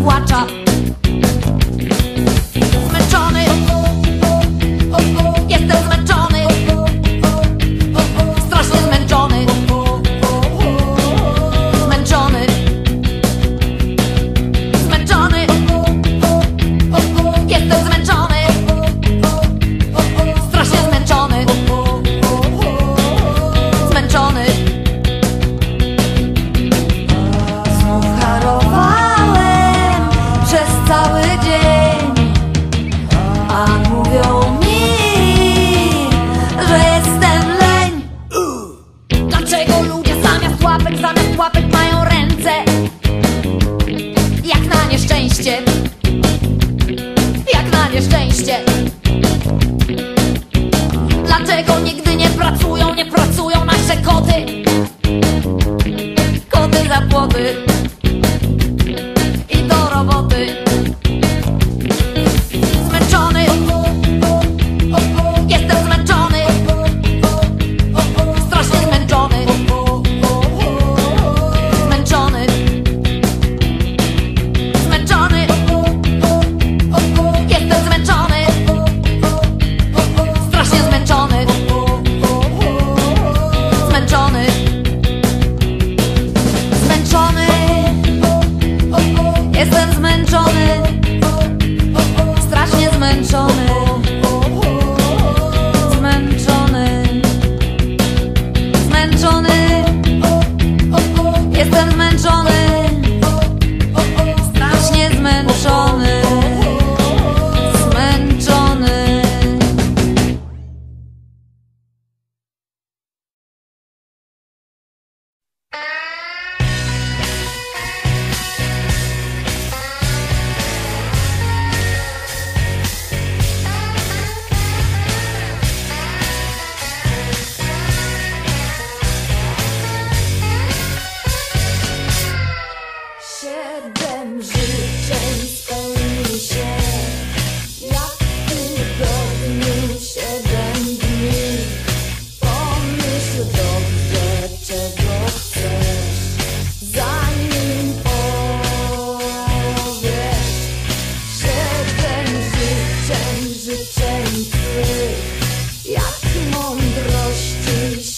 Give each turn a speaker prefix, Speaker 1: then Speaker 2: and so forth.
Speaker 1: water. swoje szczęście. Dlatego nigdy nie pracują, nie pracują?
Speaker 2: jak mądrość tyś.